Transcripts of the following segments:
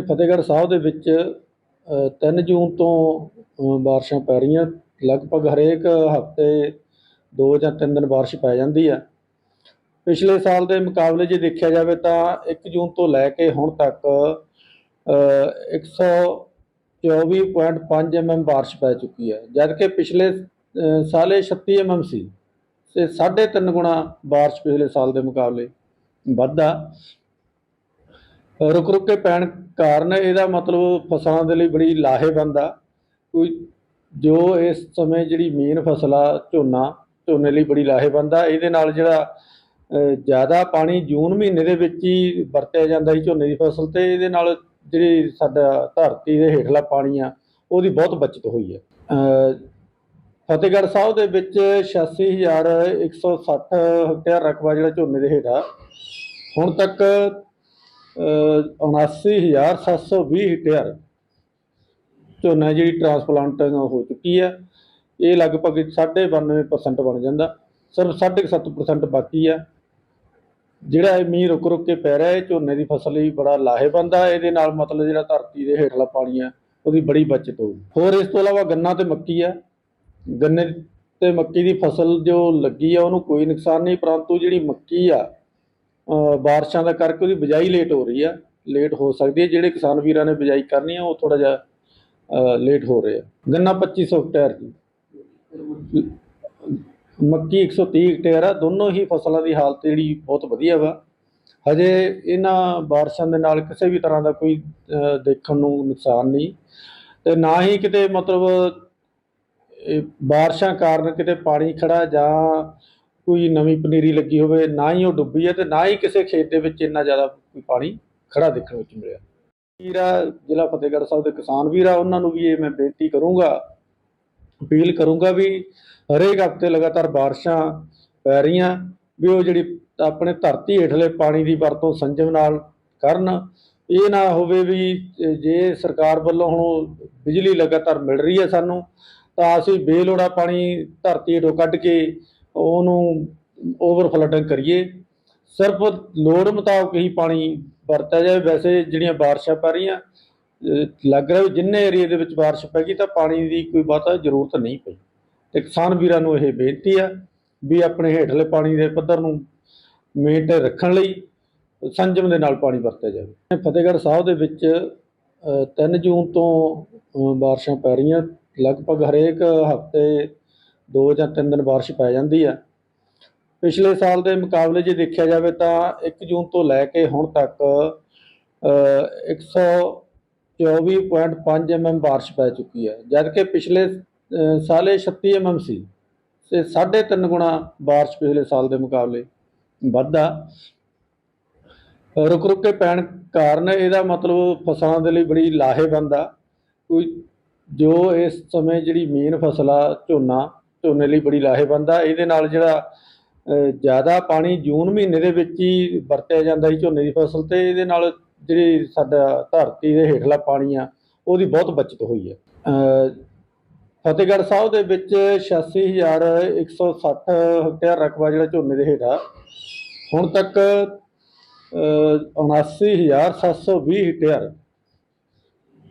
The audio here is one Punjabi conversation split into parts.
ਫਤਿਹਗੜ੍ਹ ਸਾਹਿਬ ਦੇ ਵਿੱਚ 3 ਜੂਨ ਤੋਂ ਬਾਰਿਸ਼ਾਂ ਪੈ ਰਹੀਆਂ। ਲਗਭਗ ਹਰੇਕ ਹਫ਼ਤੇ 2 ਜਾਂ 3 ਦਿਨ ਬਾਰਿਸ਼ ਪੈ ਜਾਂਦੀ ਆ। ਪਿਛਲੇ ਸਾਲ ਦੇ ਮੁਕਾਬਲੇ ਜੇ ਦੇਖਿਆ ਜਾਵੇ ਤਾਂ 1 ਜੂਨ ਤੋਂ ਲੈ ਕੇ ਹੁਣ ਤੱਕ ਅ, 124.5 mm ਬਾਰਿਸ਼ ਪੈ ਚੁੱਕੀ ਹੈ ਜਦਕਿ ਪਿਛਲੇ ਅ, ਸਾਲੇ 36 mm ਸੀ। ਤੇ 3.5 ਗੁਣਾ ਬਾਰਿਸ਼ ਪਿਛਲੇ ਸਾਲ ਦੇ ਮੁਕਾਬਲੇ ਵੱਧ ਰੁਕ ਰੁਕ ਕੇ ਪੈਣ ਕਾਰਨ ਇਹਦਾ ਮਤਲਬ ਫਸਲਾਂ ਦੇ ਲਈ ਬੜੀ ਲਾਹੇਵੰਦ ਆ। ਕੋਈ ਜੋ ਇਸ ਸਮੇਂ ਜਿਹੜੀ ਮੇਨ ਫਸਲ ਆ, ਝੋਨਾ, ਝੋਨੇ ਲਈ ਬੜੀ ਲਾਹੇਵੰਦ ਆ। ਇਹਦੇ ਨਾਲ ਜਿਹੜਾ ਜ਼ਿਆਦਾ ਪਾਣੀ ਜੂਨ ਮਹੀਨੇ ਦੇ ਵਿੱਚ ਹੀ ਵਰਤਿਆ ਜਾਂਦਾ ਸੀ ਝੋਨੇ ਦੀ ਫਸਲ ਤੇ, ਇਹਦੇ ਨਾਲ ਜਿਹੜੀ ਸਾਡਾ ਧਰਤੀ ਦੇ ਹੇਠਲਾ ਪਾਣੀ ਆ, ਉਹਦੀ ਬਹੁਤ ਬਚਤ ਹੋਈ ਹੈ। ਫਤਿਹਗੜ੍ਹ ਸਾਹਿਬ ਦੇ ਵਿੱਚ 86160 ਹੈਕਟੇਅਰ ਰਕਬਾ ਜਿਹੜਾ ਝੋਨੇ ਦੇ ਹੇਠ ਆ। ਹੁਣ ਤੱਕ 79720 ਹੈਕਟੇਅਰ ਝੋਨਾ ਜਿਹੜੀ ਟ੍ਰਾਂਸਪਲਾਂਟਿੰਗ ਹੋ ਚੁੱਕੀ ਹੈ। ਇਹ ਲਗਭਗ 92% ਬਣ ਜਾਂਦਾ। ਸਿਰਫ 7.5% ਬਾਕੀ ਆ ਜਿਹੜਾ ਇਹ ਮੀਂਹ ਰੁਕ ਰੁਕ ਕੇ ਪੈ ਰਿਹਾ ਹੈ ਝੋਨੇ ਦੀ ਫਸਲ ਲਈ ਬੜਾ ਲਾਹੇਵੰਦ ਆ। ਇਹਦੇ ਨਾਲ ਮਤਲਬ ਜਿਹੜਾ ਧਰਤੀ ਦੇ ਹੇਠਲਾ ਪਾਣੀ ਆ, ਉਹਦੀ ਬੜੀ ਬਚਤ ਹੋਊ। ਹੋਰ ਇਸ ਤੋਂ ਇਲਾਵਾ ਗੰਨਾ ਤੇ ਮੱਕੀ ਆ। ਗੰਨੇ ਤੇ ਮੱਕੀ ਦੀ ਫਸਲ ਜੋ ਲੱਗੀ ਆ, ਉਹਨੂੰ ਕੋਈ ਨੁਕਸਾਨ ਨਹੀਂ, ਪਰੰਤੂ ਜਿਹੜੀ ਮੱਕੀ ਆ ਬਾਰਿਸ਼ਾਂ ਦਾ ਕਰਕੇ ਉਹਦੀ ਬਿਜਾਈ ਲੇਟ ਹੋ ਰਹੀ ਆ ਲੇਟ ਹੋ ਸਕਦੀ ਹੈ ਜਿਹੜੇ ਕਿਸਾਨ ਵੀਰਾਂ ਨੇ ਬਿਜਾਈ ਕਰਨੀ ਆ, ਉਹ ਥੋੜਾ ਜਿਹਾ ਲੇਟ ਹੋ ਰਹੇ ਆ। ਗੰਨਾ 2500 ਹੈਕਟੇਅਰ ਜੀ। ਮੱਕੀ 130 ਹੈਕਟੇਅਰ ਆ, ਦੋਨੋਂ ਹੀ ਫਸਲਾਂ ਦੀ ਹਾਲਤ ਜਿਹੜੀ ਬਹੁਤ ਵਧੀਆ ਵਾ। ਹਜੇ ਇਹਨਾਂ ਬਾਰਿਸ਼ਾਂ ਦੇ ਨਾਲ ਕਿਸੇ ਵੀ ਤਰ੍ਹਾਂ ਦਾ ਕੋਈ ਦੇਖਣ ਨੂੰ ਨੁਕਸਾਨ ਨਹੀਂ। ਤੇ ਨਾ ਹੀ ਕਿਤੇ ਮਤਲਬ ਬਾਰਿਸ਼ਾਂ ਕਾਰਨ ਕਿਤੇ ਪਾਣੀ ਖੜਾ ਜਾਂ ਕੋਈ ਨਵੀਂ ਪਨੀਰੀ ਲੱਗੀ ਹੋਵੇ, ਨਾ ਹੀ ਉਹ ਡੁੱਬੀ ਹੈ ਤੇ ਨਾ ਹੀ ਕਿਸੇ ਖੇਤ ਦੇ ਵਿੱਚ ਇੰਨਾ ਜ਼ਿਆਦਾ ਕੋਈ ਪਾਣੀ ਖੜਾ ਦੇਖਣ ਵਿੱਚ ਮਿਲਿਆ। ਵੀਰਾ, ਜ਼ਿਲ੍ਹਾ ਫਤਿਹਗੜ੍ਹ ਸਾਹਿਬ ਦੇ ਕਿਸਾਨ ਵੀਰਾ, ਉਹਨਾਂ ਨੂੰ ਵੀ ਇਹ ਮੈਂ ਬੇਨਤੀ ਕਰੂੰਗਾ, ਅਪੀਲ ਕਰੂੰਗਾ ਵੀ ਹਰੇਕ ਹਫ਼ਤੇ ਲਗਾਤਾਰ ਬਾਰਿਸ਼ਾਂ ਪੈ ਰਹੀਆਂ, ਵੀ ਉਹ ਜਿਹੜੀ ਆਪਣੇ ਧਰਤੀ ਹੇਠਲੇ ਪਾਣੀ ਦੀ ਵਰਤੋਂ ਸੰਜਮ ਨਾਲ ਕਰਨ। ਇਹ ਨਾ ਹੋਵੇ ਵੀ ਜੇ ਸਰਕਾਰ ਵੱਲੋਂ ਹੁਣ ਬਿਜਲੀ ਲਗਾਤਾਰ ਮਿਲ ਰਹੀ ਹੈ ਸਾਨੂੰ, ਤਾਂ ਅਸੀਂ ਬੇਲੋੜਾ ਪਾਣੀ ਧਰਤੀ ਹੇਠੋਂ ਕੱਢ ਕੇ ਉਹਨੂੰ ਓਵਰ ਫਲੱਡਿੰਗ ਕਰੀਏ। ਸਿਰਫ ਲੋੜ ਮੁਤਾਬਕ ਹੀ ਪਾਣੀ ਵਰਤਿਆ ਜਾਵੇ ਵੈਸੇ ਜਿਹੜੀਆਂ ਬਾਰਿਸ਼ਾਂ ਪੈ ਰਹੀਆਂ ਲੱਗ ਰਿਹਾ ਵੀ ਜਿੰਨੇ ਏਰੀਏ ਦੇ ਵਿੱਚ ਬਾਰਿਸ਼ ਪੈ ਗਈ ਤਾਂ ਪਾਣੀ ਦੀ ਕੋਈ ਬਹੁਤਾ ਜ਼ਰੂਰਤ ਨਹੀਂ ਪਈ। ਤੇ ਕਿਸਾਨ ਵੀਰਾਂ ਨੂੰ ਇਹ ਬੇਨਤੀ ਆ ਵੀ ਆਪਣੇ ਹੇਠਲੇ ਪਾਣੀ ਦੇ ਪੱਧਰ ਨੂੰ ਮੇਨਟੇਨ ਰੱਖਣ ਲਈ ਸੰਜਮ ਦੇ ਨਾਲ ਪਾਣੀ ਵਰਤਿਆ ਜਾਵੇ। ਫਤਿਹਗੜ੍ਹ ਸਾਹਿਬ ਦੇ ਵਿੱਚ 3 ਜੂਨ ਤੋਂ ਬਾਰਿਸ਼ਾਂ ਪੈ ਰਹੀਆਂ। ਲਗਭਗ ਹਰੇਕ ਹਫ਼ਤੇ ਦੋ ਜਾਂ ਤਿੰਨ ਦਿਨ ਬਾਰਿਸ਼ ਪੈ ਜਾਂਦੀ ਆ। ਪਿਛਲੇ ਸਾਲ ਦੇ ਮੁਕਾਬਲੇ ਜੇ ਦੇਖਿਆ ਜਾਵੇ ਤਾਂ 1 ਜੂਨ ਤੋਂ ਲੈ ਕੇ ਹੁਣ ਤੱਕ ਅ, 124.5 mm ਬਾਰਿਸ਼ ਪੈ ਚੁੱਕੀ ਹੈ ਜਦ ਕਿ ਪਿਛਲੇ ਅ, ਸਾਲੇ 36 mm ਸੀ ਤੇ 3.5 ਗੁਣਾ ਬਾਰਿਸ਼ ਪਿਛਲੇ ਸਾਲ ਦੇ ਮੁਕਾਬਲੇ ਵੱਧ ਰੁਕ ਰੁਕ ਕੇ ਪੈਣ ਕਾਰਨ ਇਹਦਾ ਮਤਲਬ ਫਸਲਾਂ ਦੇ ਲਈ ਬੜੀ ਲਾਹੇਵੰਦ ਆ। ਕੋਈ ਜੋ ਇਸ ਸਮੇਂ ਜਿਹੜੀ ਮੇਨ ਫਸਲ ਆ ਝੋਨਾ ਝੋਨੇ ਲਈ ਬੜੀ ਲਾਹੇਵੰਦ ਆ। ਇਹਦੇ ਨਾਲ ਜਿਹੜਾ ਜ਼ਿਆਦਾ ਪਾਣੀ ਜੂਨ ਮਹੀਨੇ ਦੇ ਵਿੱਚ ਹੀ ਵਰਤਿਆ ਜਾਂਦਾ ਸੀ ਝੋਨੇ ਦੀ ਫਸਲ ਤੇ ਇਹਦੇ ਨਾਲ ਜਿਹੜੀ ਸਾਡਾ ਧਰਤੀ ਦੇ ਹੇਠਲਾ ਪਾਣੀ ਆ ਉਹਦੀ ਬਹੁਤ ਬਚਤ ਹੋਈ ਹੈ ਫਤਿਹਗੜ੍ਹ ਸਾਹਿਬ ਦੇ ਵਿੱਚ 86160 ਹੈਕਟੇਅਰ ਰਕਬਾ ਜਿਹੜਾ ਝੋਨੇ ਦੇ ਹੇਠ ਆ। ਹੁਣ ਤੱਕ ਅ, 79720 ਹੈਕਟੇਅਰ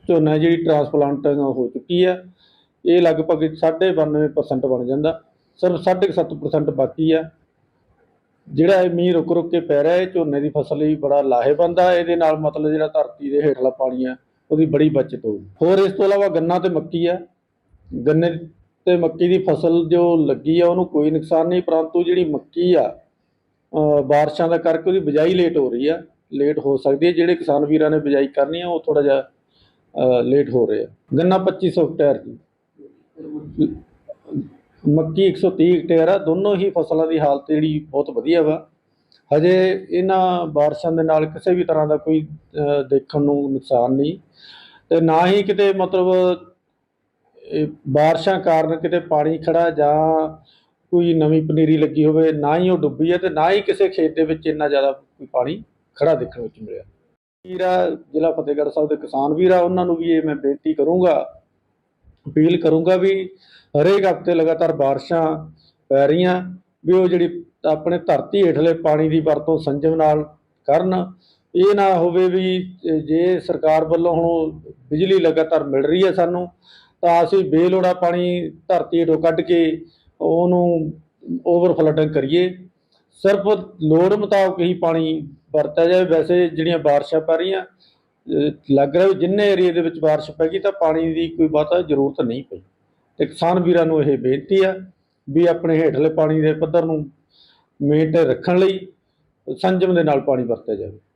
ਝੋਨਾ ਜਿਹੜੀ ਟ੍ਰਾਂਸਪਲਾਂਟਿੰਗ ਹੋ ਚੁੱਕੀ ਹੈ ਇਹ ਲਗਭਗ 92% ਬਣ ਜਾਂਦਾ। ਸਿਰਫ 7.5% ਬਾਕੀ ਆ। ਜਿਹੜਾ ਇਹ ਮੀਂਹ ਰੁਕ ਰੁਕ ਕੇ ਪੈ ਰਿਹਾ ਹੈ ਝੋਨੇ ਦੀ ਫਸਲ ਲਈ ਬੜਾ ਲਾਹੇਵੰਦ ਆ। ਇਹਦੇ ਨਾਲ ਮਤਲਬ ਜਿਹੜਾ ਧਰਤੀ ਦੇ ਹੇਠਲਾ ਪਾਣੀ ਆ, ਉਹਦੀ ਬੜੀ ਬਚਤ ਹੋਊ। ਹੋਰ ਇਸ ਤੋਂ ਇਲਾਵਾ ਗੰਨਾ ਤੇ ਮੱਕੀ ਆ। ਗੰਨੇ ਤੇ ਮੱਕੀ ਦੀ ਫਸਲ ਜੋ ਲੱਗੀ ਆ, ਉਹਨੂੰ ਕੋਈ ਨੁਕਸਾਨ ਨਹੀਂ, ਪਰੰਤੂ ਜਿਹੜੀ ਮੱਕੀ ਆ ਬਾਰਿਸ਼ਾਂ ਦਾ ਕਰਕੇ ਉਹਦੀ ਬਿਜਾਈ ਲੇਟ ਹੋ ਰਹੀ ਆ। ਲੇਟ ਹੋ ਸਕਦੀ ਹੈ ਜਿਹੜੇ ਕਿਸਾਨ ਵੀਰਾਂ ਨੇ ਬਿਜਾਈ ਕਰਨੀ ਆ, ਉਹ ਥੋੜਾ ਜਿਹਾ ਲੇਟ ਹੋ ਰਹੇ ਆ। ਗੰਨਾ 2500 ਹੈਕਟੇਅਰ ਜੀ ਮੱਕੀ 130 ਹੈਕਟੇਅਰ ਆ, ਦੋਨੋਂ ਹੀ ਫਸਲਾਂ ਦੀ ਹਾਲਤ ਜਿਹੜੀ ਬਹੁਤ ਵਧੀਆ ਵਾ। ਹਜੇ ਇਹਨਾਂ ਬਾਰਿਸ਼ਾਂ ਦੇ ਨਾਲ ਕਿਸੇ ਵੀ ਤਰ੍ਹਾਂ ਦਾ ਕੋਈ ਦੇਖਣ ਨੂੰ ਨੁਕਸਾਨ ਨਹੀਂ। ਤੇ ਨਾ ਹੀ ਕਿਤੇ ਮਤਲਬ ਬਾਰਿਸ਼ਾਂ ਕਾਰਨ ਕਿਤੇ ਪਾਣੀ ਖੜਾ ਜਾਂ ਕੋਈ ਨਵੀਂ ਪਨੀਰੀ ਲੱਗੀ ਹੋਵੇ, ਨਾ ਹੀ ਉਹ ਡੁੱਬੀ ਹੈ ਤੇ ਨਾ ਹੀ ਕਿਸੇ ਖੇਤ ਦੇ ਵਿੱਚ ਇੰਨਾ ਜ਼ਿਆਦਾ ਕੋਈ ਪਾਣੀ ਖੜਾ ਦੇਖਣ ਵਿੱਚ ਮਿਲਿਆ। ਵੀਰਾ, ਜ਼ਿਲ੍ਹਾ ਫਤਿਹਗੜ੍ਹ ਸਾਹਿਬ ਦੇ ਕਿਸਾਨ ਵੀਰਾ, ਉਹਨਾਂ ਨੂੰ ਵੀ ਇਹ ਮੈਂ ਬੇਨਤੀ ਕਰੂੰਗਾ ਅਪੀਲ ਕਰੂੰਗਾ ਵੀ ਹਰੇਕ ਹਫ਼ਤੇ ਲਗਾਤਾਰ ਬਾਰਿਸ਼ਾਂ ਪੈ ਰਹੀਆਂ, ਵੀ ਉਹ ਜਿਹੜੀ ਆਪਣੇ ਧਰਤੀ ਹੇਠਲੇ ਪਾਣੀ ਦੀ ਵਰਤੋਂ ਸੰਜਮ ਨਾਲ ਕਰਨ। ਇਹ ਨਾ ਹੋਵੇ ਵੀ ਜੇ ਸਰਕਾਰ ਵੱਲੋਂ ਹੁਣ ਬਿਜਲੀ ਲਗਾਤਾਰ ਮਿਲ ਰਹੀ ਹੈ ਸਾਨੂੰ, ਤਾਂ ਅਸੀਂ ਬੇਲੋੜਾ ਪਾਣੀ ਧਰਤੀ ਹੇਠੋਂ ਕੱਢ ਕੇ ਉਹਨੂੰ ਓਵਰ ਫਲੱਡਿੰਗ ਕਰੀਏ। ਸਿਰਫ ਲੋੜ ਮੁਤਾਬਕ ਹੀ ਪਾਣੀ ਵਰਤਿਆ ਜਾਵੇ। ਵੈਸੇ ਜਿਹੜੀਆਂ ਬਾਰਿਸ਼ਾਂ ਪੈ ਰਹੀਆਂ ਲੱਗ ਰਿਹਾ ਵੀ ਜਿੰਨੇ ਏਰੀਏ ਦੇ ਵਿੱਚ ਬਾਰਿਸ਼ ਪੈ ਗਈ ਤਾਂ ਪਾਣੀ ਦੀ ਕੋਈ ਬਹੁਤਾ ਜ਼ਰੂਰਤ ਨਹੀਂ ਪਈ। ਤੇ ਕਿਸਾਨ ਵੀਰਾਂ ਨੂੰ ਇਹ ਬੇਨਤੀ ਆ ਵੀ ਆਪਣੇ ਹੇਠਲੇ ਪਾਣੀ ਦੇ ਪੱਧਰ ਨੂੰ ਮੇਨਟੇਨ ਰੱਖਣ ਲਈ ਸੰਜਮ ਦੇ ਨਾਲ ਪਾਣੀ ਵਰਤਿਆ ਜਾਵੇ।